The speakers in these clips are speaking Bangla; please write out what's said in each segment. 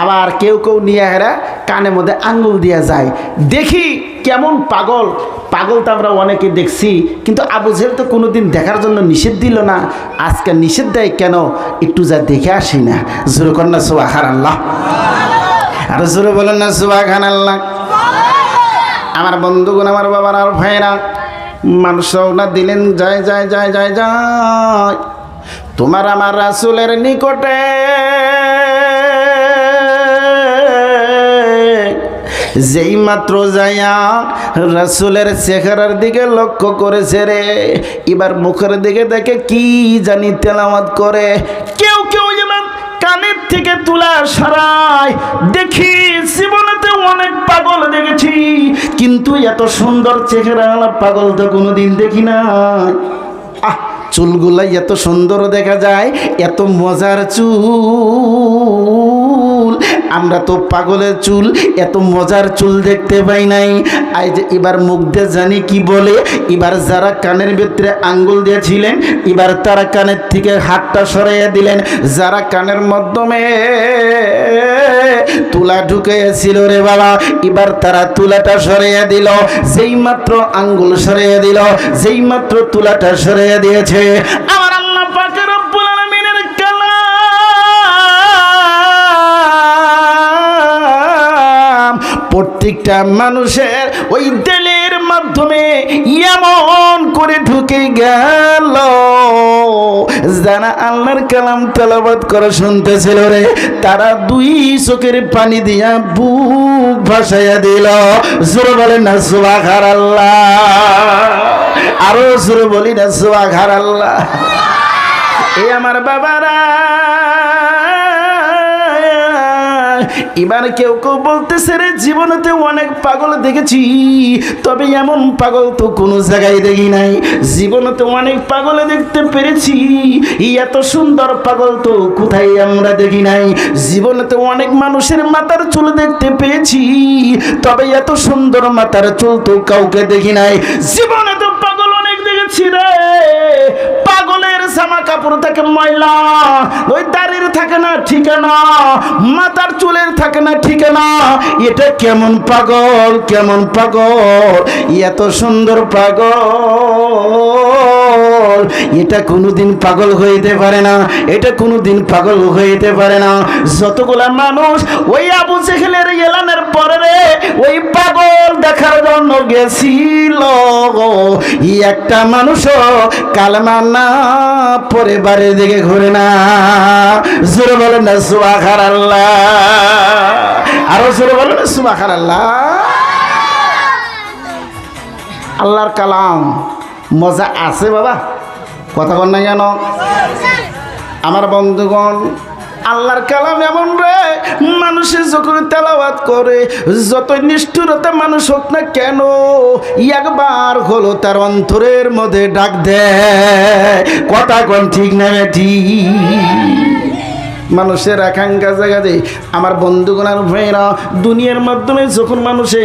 আবার কেউ কেউ নিয়ে হেরা কানের মধ্যে আঙ্গুল দিয়ে যায়। দেখি কেমন পাগল। পাগল তো আমরা অনেকে দেখছি, কিন্তু আবু জেহেল তো কোনোদিন দেখার জন্য নিষেধ দিল না। আজকে নিষেধ দেয় কেন? একটু যা দেখে আসি না। জোর কর না সোয়াখার আল্লাহ আর জোরে বলেন না সোয়াখান আল্লাহ আমার বন্ধুগণ, আমার বাবার, আর ভাইরা মানুষ না, দিলেন যায় যায় যায় যায় যায়। তোমার আমার রাসুলের নিকটে যেই মাত্র যাইয়া রাসুলের চেহারার দিকে লক্ষ্য করেছে রে, এবার মুখের দিকে দেখে কি জানি তেলামাত করে। কেউ কেউ যেমন কানের থেকে তুলা সরাই দেখি জীবনেতে অনেক পাগল দেখেছি, কিন্তু এত সুন্দর চেহারা পাগল তো কোনোদিন দেখি না আহ, চুলগুলাই এত সুন্দর দেখা যায়, এত মজার চুল। আমরা তো পাগলের চুল, এত মজার চুল দেখতে পাই নাই। আই যে এবার মুখ দিয়ে জানি কি বলে, এবার যারা কানের ভিতরে আঙ্গুল দিয়েছিলেন, এবার তারা কানের থেকে হাতটা সরাইয়া দিলেন। যারা কানের মাধ্যমে তুলা ঢুকেছিল রে বাবা, এবার তারা তুলাটা সরাইয়া দিল। যেই মাত্র আঙ্গুল সরাইয়া দিল যেই মাত্র তুলাটা সরাইয়া দিয়েছে আমার প্রত্যেকটা মানুষের ওই দেলের মাধ্যমে এমন করে ঢুকে গেল। যারা আল্লাহর কালাম তেলাবাদ করে শুনতেছিল রে, তারা দুই চোখের পানি দিয়া বুক ভাসাইয়া দিল। জোর বলে না সুবাখার আল্লাহ আরও জোর বলি না সুবাখার আল্লাহ এই আমার বাবারা এবার কেউ কেউ বলতেছে রে, জীবনেতে অনেক পাগল দেখেছি, তবে এমন পাগল তো কোনো জায়গায় দেখি নাই। জীবনেতে অনেক পাগল দেখতে পেরেছি এত সুন্দর পাগল তো কোথায় আমরা দেখি নাই। জীবনেতে অনেক মানুষের মাথার চুল দেখতে পেয়েছি, তবে এত সুন্দর মাথার চুল তো কাউকে দেখি নাই। জীবনে জামা কাপড় থাকে ময়লা ওই দাড়ির থাকে না ঠিকানা, মাথার চুলের থাকে না ঠিকানা। এটা কেমন পাগল কেমন পাগল, এত সুন্দর পাগল। এটা কোনোদিন পাগল হইতে পারে না, এটা কোনোদিন পাগল হইতে পারে না। যতগুলা মানুষ ওই আবু জেহেলের এলানের পরে রে, ওই পাগল দেখার জন্য গেছিল একটা মানুষও কালমা না পরে বাড়ির দিকে ঘুরে না। জোরে বলেন না সুবাখার আল্লাহ আরও জোরে বলেন সুবাখার আল্লাহ আল্লাহর কালাম। মজা আছে বাবা। কথা বল না কেন? আমার বন্ধুগণ, আল্লাহর কালাম এমন রে মানুষের যখন তেলাওয়াত করে যত নিষ্ঠুরতা মানুষ হোক না কেন, একবার হলো তার অন্তরের মধ্যে ডাক দেয়। কথা কোন ঠিক না ঠিক? মানুষের আকাঙ্ক্ষা জায়গাতে আমার বন্ধুগণার ভাইরা দুনিয়ার মাধ্যমে যখন মানুষে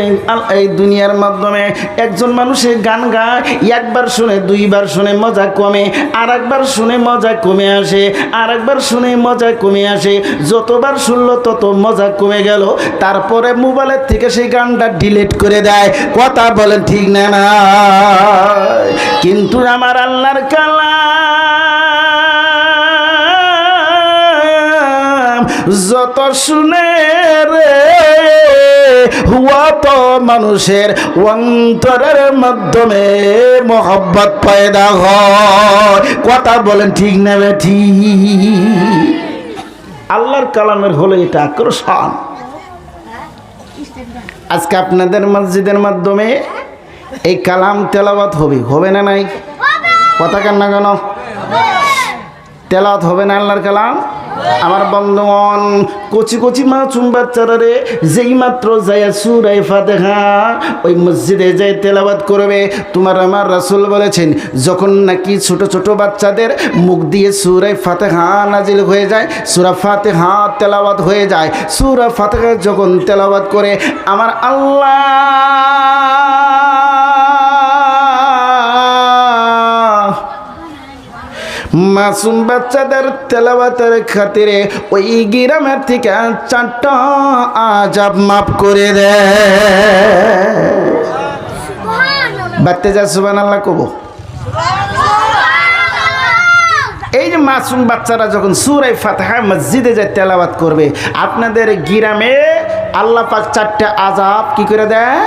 এই দুনিয়ার মাধ্যমে একজন মানুষে গান গায়, একবার শুনে, দুইবার শুনে মজা কমে আর একবার শুনে মজা কমে আসে আর একবার শুনে মজা কমে আসে, যতবার শুনলো তত মজা কমে গেল। তারপরে মোবাইলের থেকে সেই গানটা ডিলিট করে দেয়। কথা বলেন ঠিক না না? কিন্তু আমার আল্লাহর কালা যত শুনে রে, হুয়া তো মানুষের অন্তরের মাধ্যমে মোহব্বত পয়দা হয়। কথা বলেন ঠিক না ঠিক? আল্লাহর কালামের হলো এটা আকর্ষণ। আজকে আপনাদের মসজিদের মাধ্যমে এই কালাম তেলাওয়াত হবে হবে না নাই? কথা কেন না কেন? তেলাওয়াত হবে না আল্লাহর কালাম? আমার বন্ধুগণ, কচি কচি মাছুম বাচ্চারা রে, যেই মাত্র যায় সুরাই ফাতেহা, ওই মসজিদে যায় তেলাবাদ করবে। তোমার আমার রাসূল বলেছেন, যখন নাকি ছোট ছোট বাচ্চাদের মুখ দিয়ে সুরাই ফাতেহা নাজিল হয়ে যায়, সুরা ফাতেহা তেলাবাদ হয়ে যায়। সুরা ফাতেহা যখন তেলাওয়াত করে, আমার আল্লাহ মাসুম বাচ্চাদের তেলাবাতের খাতিরে ওই গ্রামের থেকে চারটা আজাব মাফ করে দেয় বাড়তে যা সুবান আল্লাহ কবো এই যে মাসুম বাচ্চারা যখন সুরাই ফাতাহা মসজিদে যায় তেলাবাত করবে আপনাদের গ্রামে আল্লাহ পাক চারটা আজাব কি করে দেয়?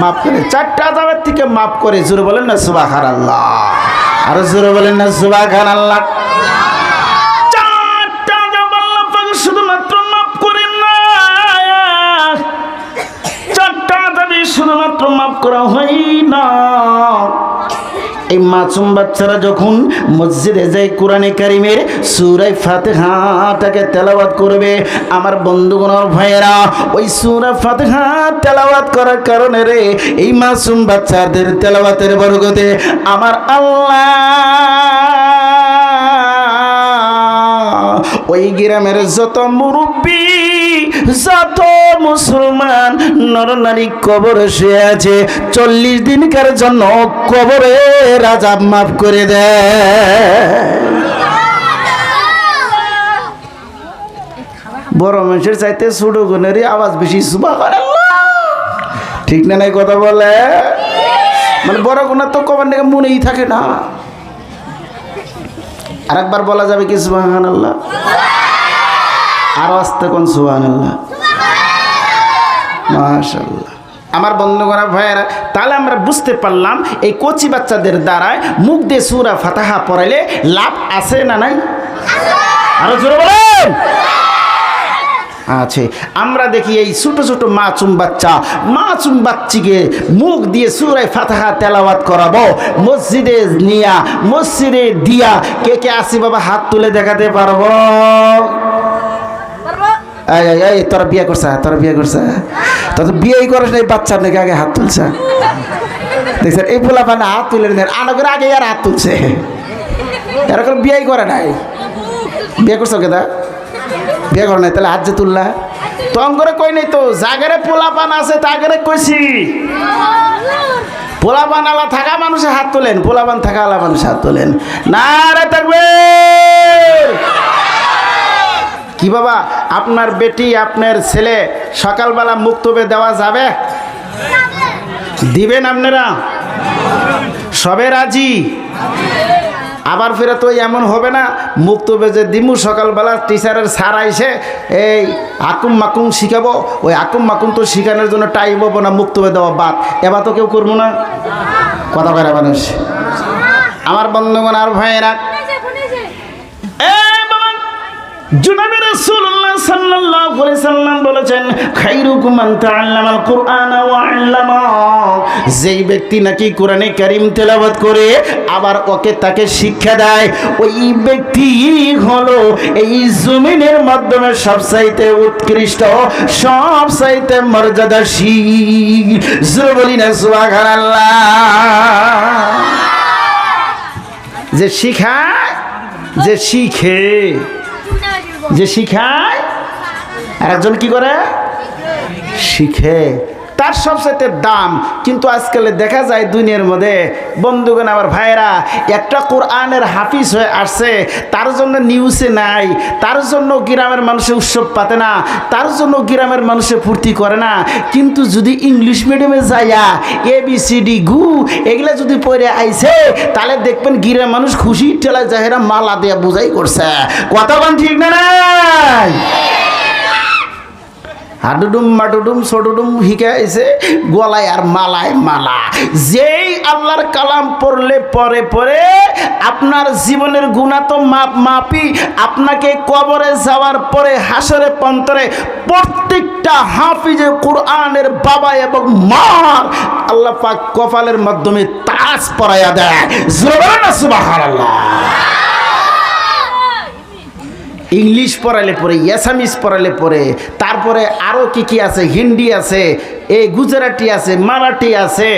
মাফ করে চারটা আজাবের থেকে মাফ করে জোরে বলেন না সুবাহার আল্লাহ আর জোরে বলেন না সুবাখান আল্লাহ শুধুমাত্র মাফ করা হয় না। এই মাসুম বাচ্চারা যখন মসজিদে যায় কোরআনে কারিমের সুরাই ফাতেহাটাকে তেলাওয়াত করবে, আমার বন্ধুগণর ভাইয়েরা, ওই সুরা ফাতেহা তেলাওয়াত করার কারণে রে এই মাসুম বাচ্চাদের তেলাওয়াতের বরগতে আমার আল্লাহ ওই গ্রামের যত মুরব্বী যত মুসলমান নরনারী কবরে শুয়ে আছে, চল্লিশ দিনকার জন্য কবরে রাজা মাফ করে দেয় বড় মানুষের চাইতে ছোট গুণেরই আওয়াজ বেশি সুবা করে ঠিক না নাই কথা বলে? মানে বড় গুণার তো কবার নাকি মনেই থাকে না। আরেকবার বলা যাবে কি সুবাহান আল্লাহ আরও আসতে কোন আল্লাহ মাশাল্লাহ আমার বন্ধুগণা ভাইয়েরা তাহলে আমরা বুঝতে পারলাম এই কচি বাচ্চাদের দ্বারায় মুখ দিয়ে সুরা ফাতাহা পড়াইলে লাভ আছে না নাই? আরও জোরে বলেন। আছে। আমরা দেখি এই ছোট ছোট মাছুম বাচ্চা মাছুম বাচ্চিকে মুখ দিয়ে সুরায় ফাতাহা তেলাওয়াত করাবো। মসজিদে নিয়া মসজিদে দিয়া কে কে আসি বাবা হাত তুলে দেখাতে পারব? এই তোরা বিয়ে করছে, তোরা বিয়ে করছে। তোর তো বিয়েই করিস না এই বাচ্চার নাকি আগে হাত তুলছে। দেখছেন, এই পোলা পানে হাত তুলে নেন, আনকের আগে আর হাত তুলছে। এরকম বিয়েই করে নাই। বিয়ে করছ কেদা? বিয়ে করে নাই, তাহলে হাত যে তুললা। তং করে কই নাই তো? জাগারে পোলা পান আছে, তাগারে কইছি। পোলাপান আলা থাকা মানুষে হাত তোলেন, পোলাপান থাকা আলা মানুষে হাত তোলেন। না রে থাকবে কি বাবা আপনার বেটি আপনার ছেলে সকালবেলা মুক্তবে দেওয়া যাবে? দিবেন আপনারা? সবে রাজি? আবার ফিরে তো এমন হবে না মুক্ত বেজে দিমু সকালবেলা টিচারের স্যার আইসে এই আকুম মাকুম শিখাবো ওই আকুম মাকুম তো শিখানোর জন্য টাইম হব না মুক্ত দেওয়া বাদ। এবার তো কেউ করব না। কথা কয় মানুষ। আমার বন্ধুগণ আর ভাইয়েরা। জনাবে রাসূলুল্লাহ সাল্লাল্লাহু আলাইহি সাল্লাম বলেছেন খাইরুকুম মান তাআল্লামাল ওয়া আল্লামা। যেই ব্যক্তি নাকি কোরআনে কারীম তেলাওয়াত করে, আবার ওকে তাকে শিক্ষা দেয়, ওই ব্যক্তি হলো এই জমিনের মাধ্যমে সবচাইতে উৎকৃষ্ট, সবচাইতে মর্যাদাশীল। জোরে বলি সুবহানাল্লাহ। যে শিখায়, যে শিখে। যে শিখায় আর একজন কি করে? শিখে। তার সবসাথে দাম, কিন্তু আজকাল দেখা যায় দুনিয়ার মধ্যে বন্ধুগণ আমার ভাইরা একটা কোরআনের হাফিজ হয়ে আসছে, তার জন্য নিউজে নাই, তার জন্য গ্রামের মানুষে উৎসব পাতে না, তার জন্য গ্রামের মানুষে ফুর্তি করে না, কিন্তু যদি ইংলিশ মিডিয়ামে যাইয়া এ বি সি ডি গু, এগুলা যদি পড়ে আইছে, তাহলে দেখবেন গ্রামের মানুষ খুশি, ঠেলায় জাহেরা মালা দেয়া বোঝাই করছে। কথা বল ঠিক না নাই? হাডুডুম মাডুডুম ছোটুডুম হিকাইছে গলায় আর মালায় মালা। যেই আল্লাহর কালাম পড়লে পরে পরে আপনার জীবনের গুণা তো মাপ মাপি, আপনাকে কবরে যাওয়ার পরে হাসরে পন্তরে প্রত্যেকটা হাফিজে কোরআনের বাবা এবং মা আল্লাহ পাক কপালের মাধ্যমে তাজ পরাইয়া দেয়। জোরে বলো না সুবহানাল্লাহ। ইংলিশ পড়ালে পরে অ্যাসামিস পড়ালে পরে, তারপরে আরও কি কি আছে? হিন্দি আছে এই গুজরাটি আছে, মারাঠি আছে,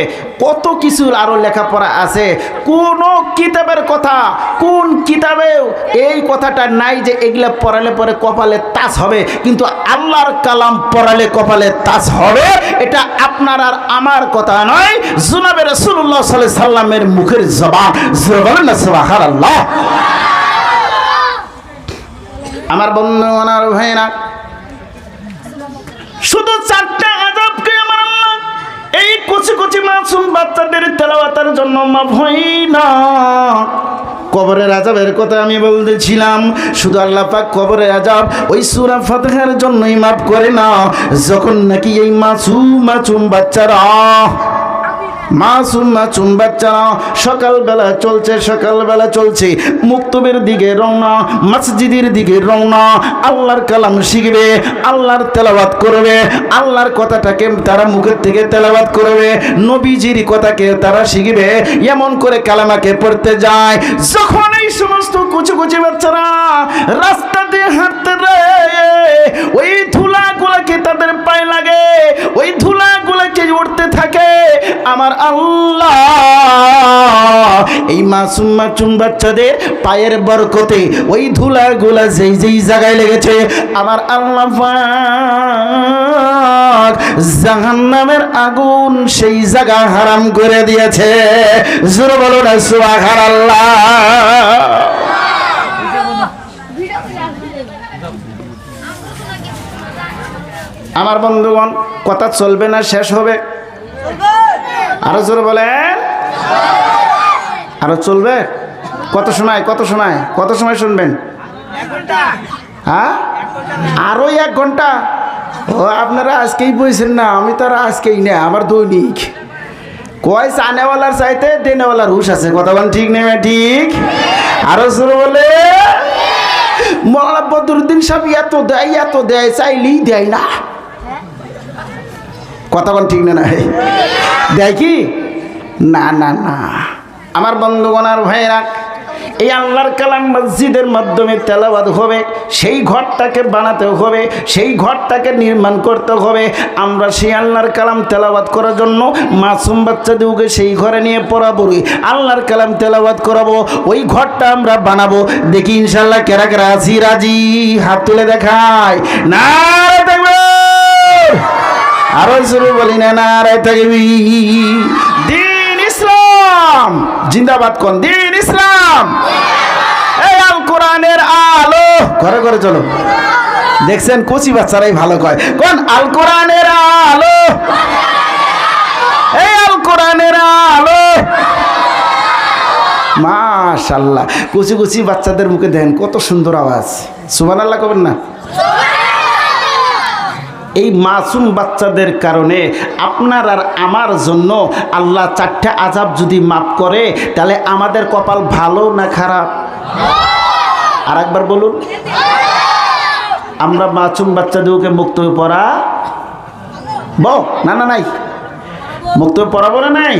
কত কিছুর আরও লেখাপড়া আছে। কোন কিতাবের কথা, কোন কিতাবেও এই কথাটা নাই যে এগুলা পড়ালে পরে কপালে তাস হবে, কিন্তু আল্লাহর কালাম পড়ালে কপালে তাস হবে, এটা আপনার আর আমার কথা নয়। জুনাবে রসুল্লাহ সাল্লাহ সাল্লামের মুখের জবান জবান আল্লাহ আমার বন্ধু আমার ভাইরা শুধু চারটা আজাবকে আমার এই কচি কচি মাসুম বাচ্চাদের তেলাওয়াতার জন্য মাফ হই না। কবরের আজাবের কথা আমি বলতেছিলাম, শুধু আল্লাহ পাক কবরের আজাব ওই সুরা ফাতহার জন্যই মাফ করে না। যখন নাকি এই মাসুম মাসুম বাচ্চারা মাসুম মাসুম বাচ্চারা সকালবেলা চলছে সকালবেলা চলছে। মুক্তবের দিকে রওনা, মসজিদের দিকে রওনা। আল্লাহর কালাম শিখবে, আল্লাহর তেলাওয়াত করবে, আল্লাহর কথাটাকে তারা মুখের থেকে তেলাবাত করবে, নবীজির কথাকে তারা শিখবে, এমন করে কালামাকে পড়তে যায়। যখন সমস্ত কুচি কুচি বাচ্চারা রাস্তা দিয়ে হাঁটতে রে ওই ধুলাগুলোকে তাদের পায়ে লাগে, ওই ধুলাগুলোকে উঠতে থাকে। আমার আল্লাহ, এই মাসুম মাসুম বাচ্চাদের পায়ের বরকতে ওই ধুলাগুলা যেই যেই জায়গায় লেগেছে, আমার আল্লাহ পাক জাহান্নামের আগুন সেই জায়গা হারাম করে দিয়েছে। জোরে বলো না সুবহান আল্লাহ আমার বন্ধুগণ, কথা চলবে না, শেষ হবে। আরও জোরে বলেন। আরও চলবে? কত সময় কত সময় কত সময় শুনবেন? হ্যাঁ? আরও এক ঘণ্টা। ও, আপনারা আজকেই বলছেন না, আমি তো আর আজকেই না, আমার দৈনিক। কয় চানেওয়ালার চাইতে দেনেওয়ালার হুশ আছে, কথা বলেন ঠিক নেই ঠিক? আরও জোরে বলে। মৌলানা বদরুদ্দিন সাহেব, এত দেয় এত দেয়, চাইলেই দেয় না। কথা বল ঠিক না না দেয় কি? না না না। আমার বন্ধুগণ আর ভাইরা এই আল্লাহর কালাম মসজিদের মাধ্যমে তেলাবাদ হবে, সেই ঘরটাকে বানাতে হবে, সেই ঘরটাকে নির্মাণ করতে হবে। আমরা সেই আল্লাহর কালাম তেলাবাদ করার জন্য মাসুম বাচ্চাদেরকে সেই ঘরে নিয়ে পড়াবো। আল্লাহর কালাম তেলাবাদ করাবো, ওই ঘরটা আমরা বানাবো। দেখি ইনশাল্লাহ কেরা কেরা আছি, রাজি? হাত তুলে দেখায় না আরও শুরু বলি না না রে থাকবি ইসলাম। জিন্দাবাদ কোন? দিন ইসলাম। এই আল কোরআনের আলো। ঘরে ঘরে চলো। দেখছেন কচি বাচ্চারাই ভালো কয়। কোন? আল কোরআনের আলো। এই আল কোরআনের আলো। মাশাল্লাহ। কুচি কুচি বাচ্চাদের মুখে দেন কত সুন্দর আওয়াজ। সুবান আল্লাহ কবেন না? এই মাসুম বাচ্চাদের কারণে আপনার আর আমার জন্য আল্লাহ চারটে আজাব যদি মাফ করে, তাহলে আমাদের কপাল ভালো না খারাপ? আর একবার বলুন। আমরা মাসুম বাচ্চাদেরকে মুক্ত হয়ে পড়া? ব না না, নাই। মুক্ত হয়ে পড়াবো না নাই?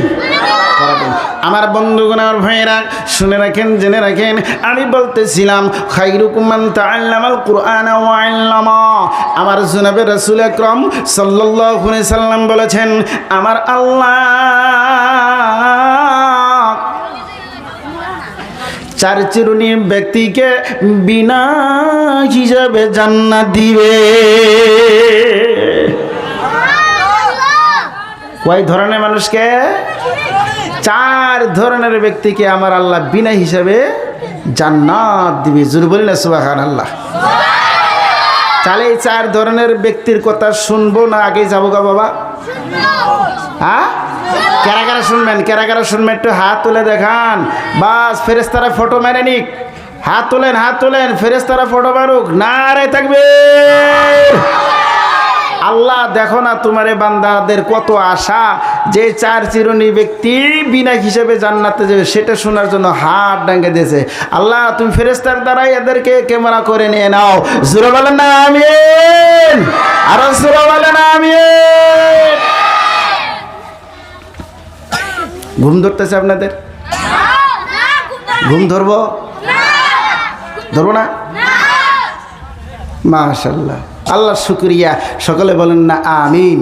আমার বন্ধুগণ আমার ভাইয়েরা শুনে রাখেন জেনে রাখেন আমি বলতেছিলাম খাইরুকুমান তাআল্লামাল কুরআন আল্লামা। আমার জনাবে রসুল আকরাম সাল্লাল্লাহু আলাইহি সাল্লাম বলেছেন আমার আল্লাহ চার চিরুনি ব্যক্তিকে বিনা হিসাবে জান্নাত দিবে। কয় ধরনের মানুষকে? চার ধরনের ব্যক্তিকে আমার আল্লাহ বিনা হিসাবে জান্নাত দিবে। জোর বলি না সুবাহান আল্লাহ তাহলে এই চার ধরনের ব্যক্তির কথা শুনব না আগে যাব গা বাবা। হ্যাঁ? কেরা কেরা শুনবেন? কেরা কেরা শুনবেন? একটু হাত তুলে দেখান। বাস ফেরেস্তারা ফটো মেরে নিক। হাত তোলেন হাত তোলেন। ফেরেস্তারা ফটো মারুক। না রে থাকবে আল্লাহ দেখো না তোমার বান্দাদের কত আশা, যে চার চিরুনি ব্যক্তি বিনা হিসেবে জান্নাতে যাবে, সেটা শোনার জন্য হাত ডাঙ্গে দিয়েছে। আল্লাহ, তুমি ফেরেস্তার দ্বারাই এদেরকে ক্যামেরা করে নিয়ে নাও। জোরে বলেন না আমি আরও জোরে বলেন আমি ঘুম ধরতেছে আপনাদের? ঘুম ধরবো? ধরবো না? মাশাল্লাহ আল্লাহ শুক্রিয়া। সকলে বলেন না আমিন।